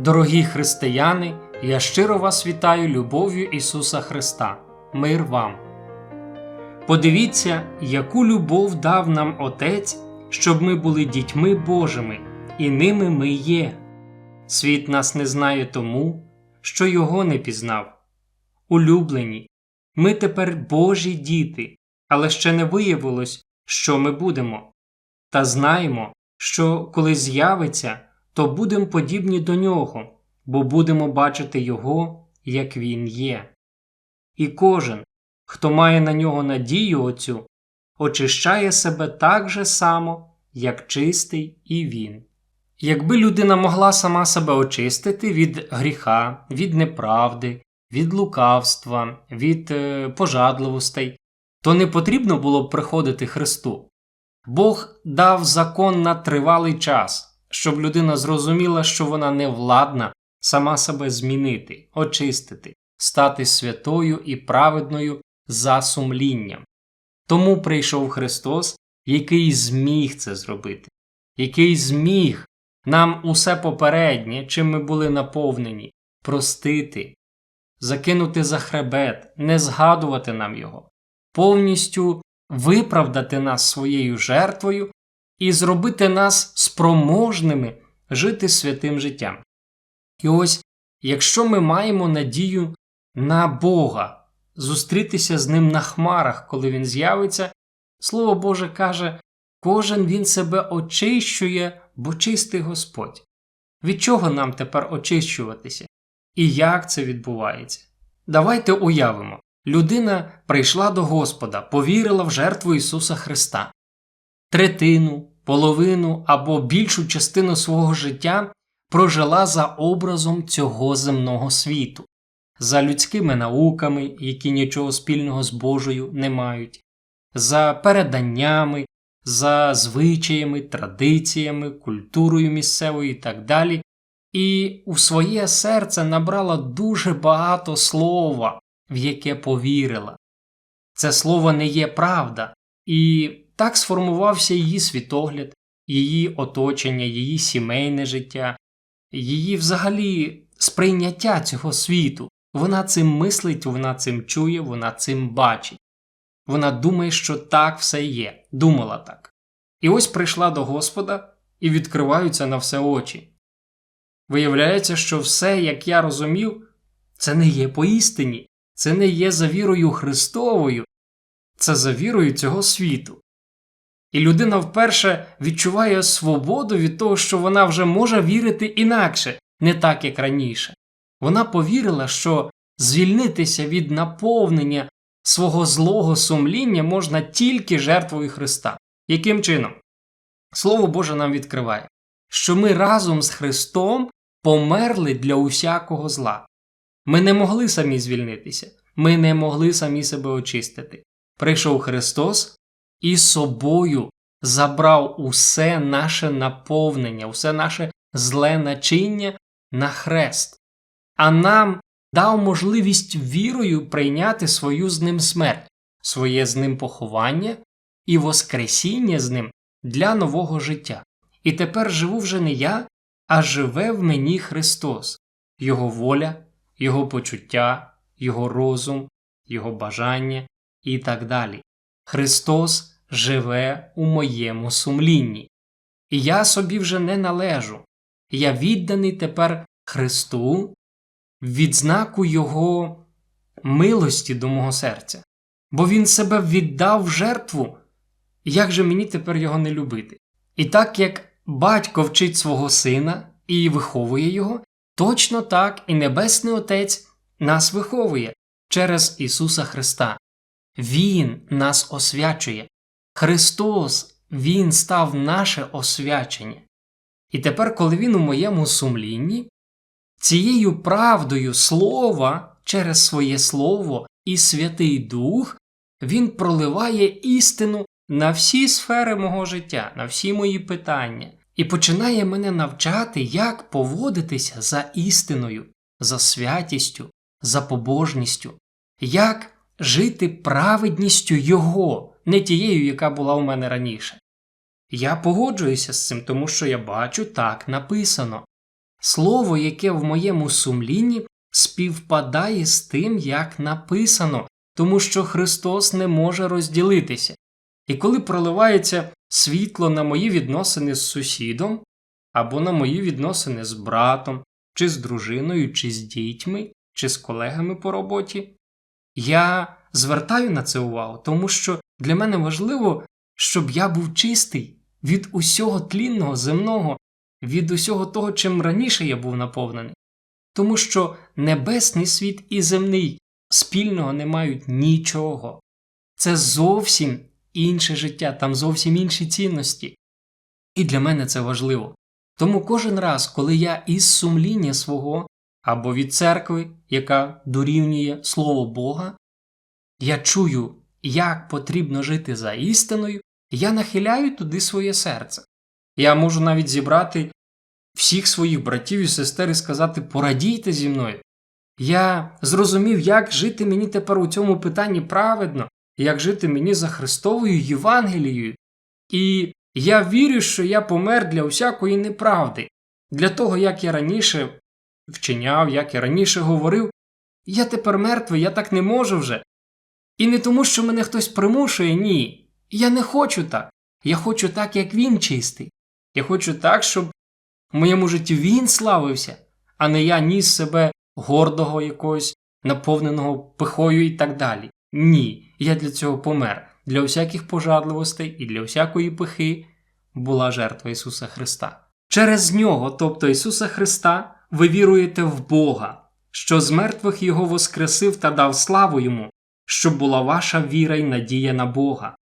Дорогі християни, я щиро вас вітаю любов'ю Ісуса Христа. Мир вам. Подивіться, яку любов дав нам Отець, щоб ми були дітьми Божими, і ними ми є. Світ нас не знає тому, що Його не пізнав. Улюблені, ми тепер Божі діти, але ще не виявилось, що ми будемо. Та знаємо, що коли з'явиться, то будемо подібні до нього, бо будемо бачити Його, як Він є. І кожен, хто має на нього надію оцю, очищає себе так же само, як чистий і він. Якби людина могла сама себе очистити від гріха, від неправди, від лукавства, від е, пожадливостей, то не потрібно було б приходити Христу. Бог дав закон на тривалий час, щоб людина зрозуміла, що вона не владна сама себе змінити, очистити, стати святою і праведною за сумлінням. Тому прийшов Христос, який зміг це зробити, який зміг нам усе попереднє, чим ми були наповнені, простити, закинути за хребет, не згадувати нам його, повністю виправдати нас своєю жертвою і зробити нас спроможними жити святим життям. І ось, якщо ми маємо надію на Бога, зустрітися з Ним на хмарах, коли Він з'явиться, Слово Боже каже, кожен він себе очищує, бо чистий Господь. Від чого нам тепер очищуватися? І як це відбувається? Давайте уявимо. Людина прийшла до Господа, повірила в жертву Ісуса Христа. Третину, половину або більшу частину свого життя прожила за образом цього земного світу, за людськими науками, які нічого спільного з Божою не мають, за переданнями, за звичаями, традиціями, культурою місцевою і так далі, і у своє серце набрала дуже багато слова, в яке повірила. Це слово не є правда, і так сформувався її світогляд, її оточення, її сімейне життя, її взагалі сприйняття цього світу. Вона цим мислить, вона цим чує, вона цим бачить. Вона думає, що так все є, думала так. І ось прийшла до Господа і відкриваються на все очі. Виявляється, що все, як я розумів, це не є поістині, це не є за вірою Христовою, це за вірою цього світу. І людина вперше відчуває свободу від того, що вона вже може вірити інакше, не так, як раніше. Вона повірила, що звільнитися від наповнення свого злого сумління можна тільки жертвою Христа. Яким чином? Слово Боже нам відкриває, що ми разом з Христом померли для усякого зла. Ми не могли самі звільнитися, ми не могли самі себе очистити. Прийшов Христос і собою забрав усе наше наповнення, усе наше зле начиння на хрест, а нам дав можливість вірою прийняти свою з ним смерть, своє з ним поховання і воскресіння з ним для нового життя. І тепер живу вже не я, а живе в мені Христос, Його воля, Його почуття, Його розум, Його бажання і так далі. Христос живе у моєму сумлінні. І я собі вже не належу. Я відданий тепер Христу відзнаку Його милості до мого серця, бо Він себе віддав в жертву. Як же мені тепер його не любити? І так як батько вчить свого сина і виховує його, точно так і Небесний Отець нас виховує через Ісуса Христа. Він нас освячує. Христос, Він став наше освячення. І тепер, коли Він у моєму сумлінні, цією правдою Слова через своє Слово і Святий Дух, Він проливає істину на всі сфери мого життя, на всі мої питання, і починає мене навчати, як поводитися за істиною, за святістю, за побожністю, як жити праведністю Його, не тією, яка була у мене раніше. Я погоджуюся з цим, тому що я бачу так написано слово, яке в моєму сумлінні співпадає з тим, як написано, тому що Христос не може розділитися. І коли проливається світло на мої відносини з сусідом, або на мої відносини з братом, чи з дружиною, чи з дітьми, чи з колегами по роботі, я звертаю на це увагу, тому що для мене важливо, щоб я був чистий від усього тлінного, земного, від усього того, чим раніше я був наповнений. Тому що небесний світ і земний спільного не мають нічого. Це зовсім інше життя, там зовсім інші цінності. І для мене це важливо. Тому кожен раз, коли я із сумління свого або від церкви, яка дорівнює Слово Бога, я чую, як потрібно жити за істиною, я нахиляю туди своє серце. Я можу навіть зібрати всіх своїх братів і сестер і сказати порадійте зі мною. Я зрозумів, як жити мені тепер у цьому питанні праведно, як жити мені за Христовою Євангелією. І я вірю, що я помер для усякої неправди, для того, як я раніше вчиняв, як я раніше говорив, я тепер мертвий, я так не можу вже. І не тому, що мене хтось примушує, ні. Я не хочу так. Я хочу так, як він чистий. Я хочу так, щоб в моєму житті він славився, а не я ніс себе гордого якогось, наповненого пихою і так далі. Ні, я для цього помер. Для всяких пожадливостей і для всякої пихи була жертва Ісуса Христа. Через нього, тобто Ісуса Христа, ви віруєте в Бога, що з мертвих Його воскресив та дав славу Йому, щоб була ваша віра й надія на Бога.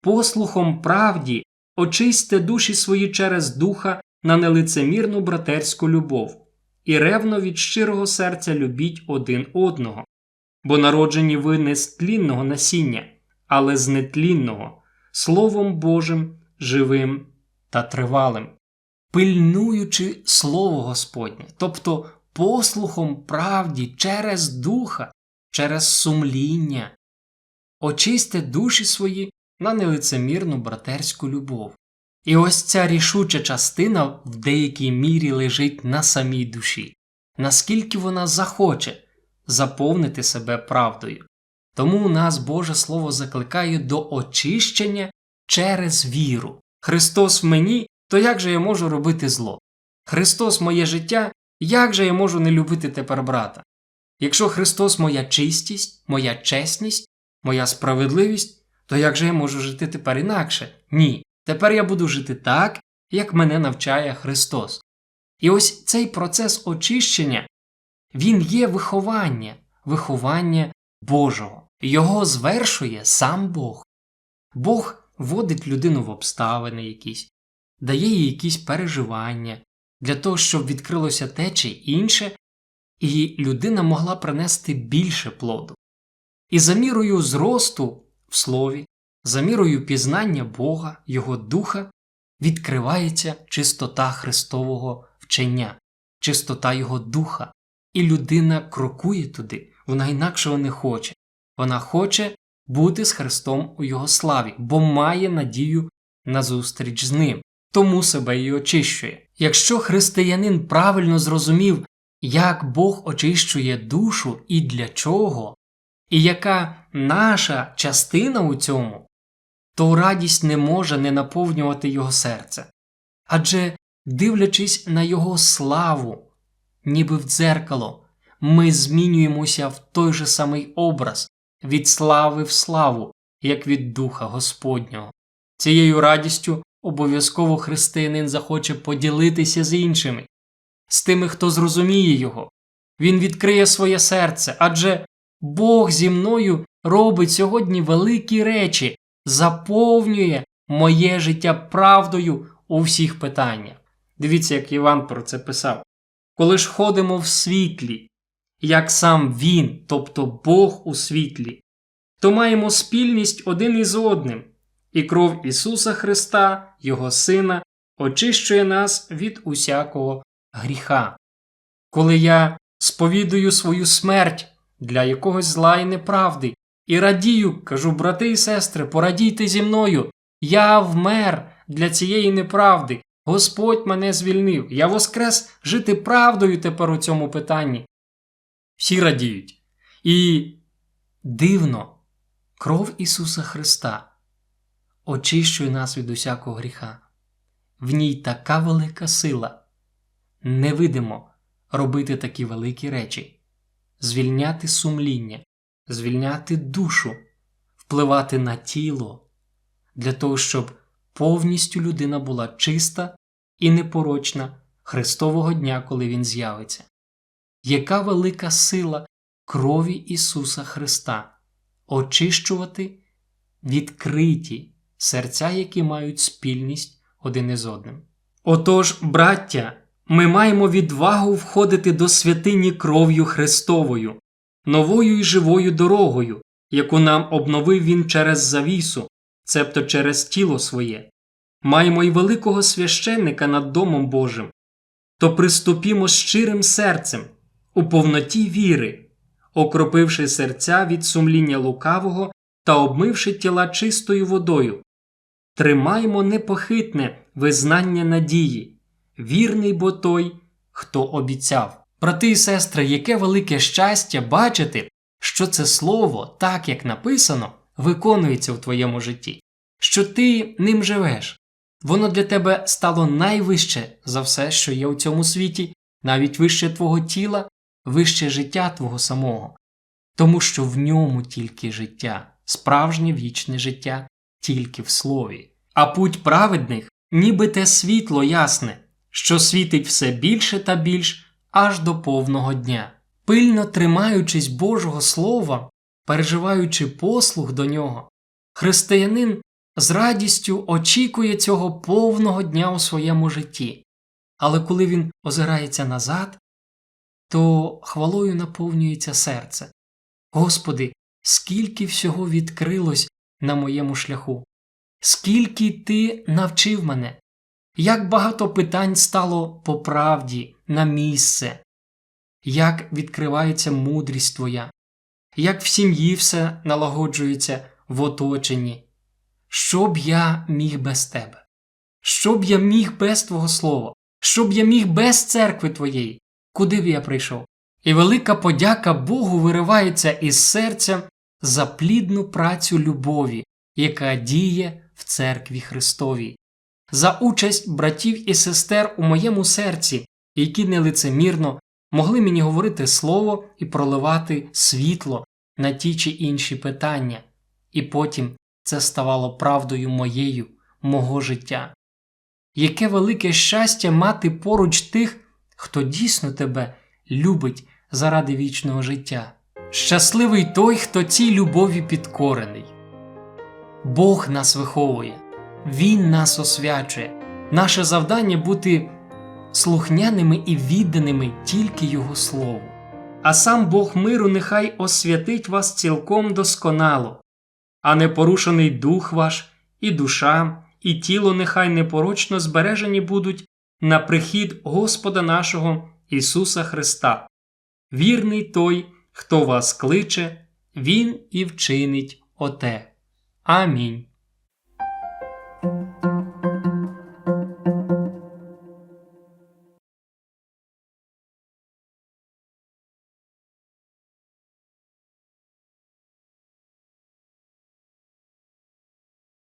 Послухом правді очисьте душі свої через духа на нелицемірну братерську любов, і ревно від щирого серця любіть один одного, бо народжені ви не з тлінного насіння, але з нетлінного, Словом Божим, живим та тривалим, пильнуючи Слово Господнє, тобто послухом правді через духа, через сумління, очисьте душі свої на нелицемірну братерську любов. І ось ця рішуча частина в деякій мірі лежить на самій душі, наскільки вона захоче заповнити себе правдою. Тому нас Боже Слово закликає до очищення через віру. Христос в мені, то як же я можу робити зло? Христос моє життя, як же я можу не любити тепер брата? Якщо Христос моя чистість, моя чесність, моя справедливість, то як же я можу жити тепер інакше? Ні. Тепер я буду жити так, як мене навчає Христос. І ось цей процес очищення, він є виховання, виховання Божого. Його звершує сам Бог. Бог вводить людину в обставини якісь, дає їй якісь переживання для того, щоб відкрилося те чи інше, і людина могла принести більше плоду. І за мірою зросту в слові, за мірою пізнання Бога, Його Духа, відкривається чистота Христового вчення, чистота Його Духа, і людина крокує туди, вона інакшого не хоче. Вона хоче бути з Христом у Його славі, бо має надію на зустріч з ним, тому себе і очищує. Якщо християнин правильно зрозумів, як Бог очищує душу і для чого, і яка наша частина у цьому, то радість не може не наповнювати його серце. Адже, дивлячись на його славу, ніби в дзеркало, ми змінюємося в той же самий образ від слави в славу, як від Духа Господнього. Цією радістю обов'язково християнин захоче поділитися з іншими, з тими, хто зрозуміє його. Він відкриє своє серце, адже Бог зі мною робить сьогодні великі речі, заповнює моє життя правдою у всіх питаннях. Дивіться, як Іван про це писав. Коли ж ходимо в світлі, як сам Він, тобто Бог у світлі, то маємо спільність один із одним, і кров Ісуса Христа, Його Сина, очищує нас від усякого гріха. Коли я сповідую свою смерть для якогось зла і неправди, і радію, кажу, брати і сестри, порадійте зі мною, я вмер для цієї неправди, Господь мене звільнив, я воскрес жити правдою тепер у цьому питанні. Всі радіють. І дивно, кров Ісуса Христа очищує нас від усякого гріха. В ній така велика сила. Невидимо робити такі великі речі, звільняти сумління, звільняти душу, впливати на тіло для того, щоб повністю людина була чиста і непорочна Христового дня, коли Він з'явиться. Яка велика сила крові Ісуса Христа очищувати відкриті серця, які мають спільність один із одним. Отож, браття, ми маємо відвагу входити до святині кров'ю Христовою, новою і живою дорогою, яку нам обновив Він через завісу, цебто через тіло своє. Маємо й великого священника над Домом Божим, то приступімо щирим серцем, у повноті віри, окропивши серця від сумління лукавого та обмивши тіла чистою водою. Тримаймо непохитне визнання надії, вірний бо той, хто обіцяв. Брати і сестри, яке велике щастя бачити, що це слово, так як написано, виконується в твоєму житті, що ти ним живеш. Воно для тебе стало найвище за все, що є у цьому світі, навіть вище твого тіла, вище життя твого самого, тому що в ньому тільки життя, справжнє вічне життя тільки в слові. А путь праведних, ніби те світло ясне, що світить все більше та більш аж до повного дня. Пильно тримаючись Божого Слова, переживаючи послуг до нього, християнин з радістю очікує цього повного дня у своєму житті. Але коли він озирається назад, то хвалою наповнюється серце. Господи, скільки всього відкрилось на моєму шляху, скільки ти навчив мене, як багато питань стало по правді на місце, як відкривається мудрість Твоя, як в сім'ї все налагоджується в оточенні. Що б я міг без тебе? Що б я міг без Твого Слова? Що б я міг без церкви Твоєї? Куди б я прийшов? І велика подяка Богу виривається із серця за плідну працю любові, яка діє в церкві Христовій, за участь братів і сестер у моєму серці, які нелицемірно могли мені говорити слово і проливати світло на ті чи інші питання, і потім це ставало правдою моєю, мого життя. Яке велике щастя мати поруч тих, хто дійсно тебе любить заради вічного життя. Щасливий той, хто цій любові підкорений. Бог нас виховує, Він нас освячує. Наше завдання бути слухняними і відданими тільки Його Слову. А сам Бог миру нехай освятить вас цілком досконало, а непорушений дух ваш, і душа, і тіло нехай непорочно збережені будуть на прихід Господа нашого Ісуса Христа. Вірний той, хто вас кличе, Він і вчинить оте. Амінь.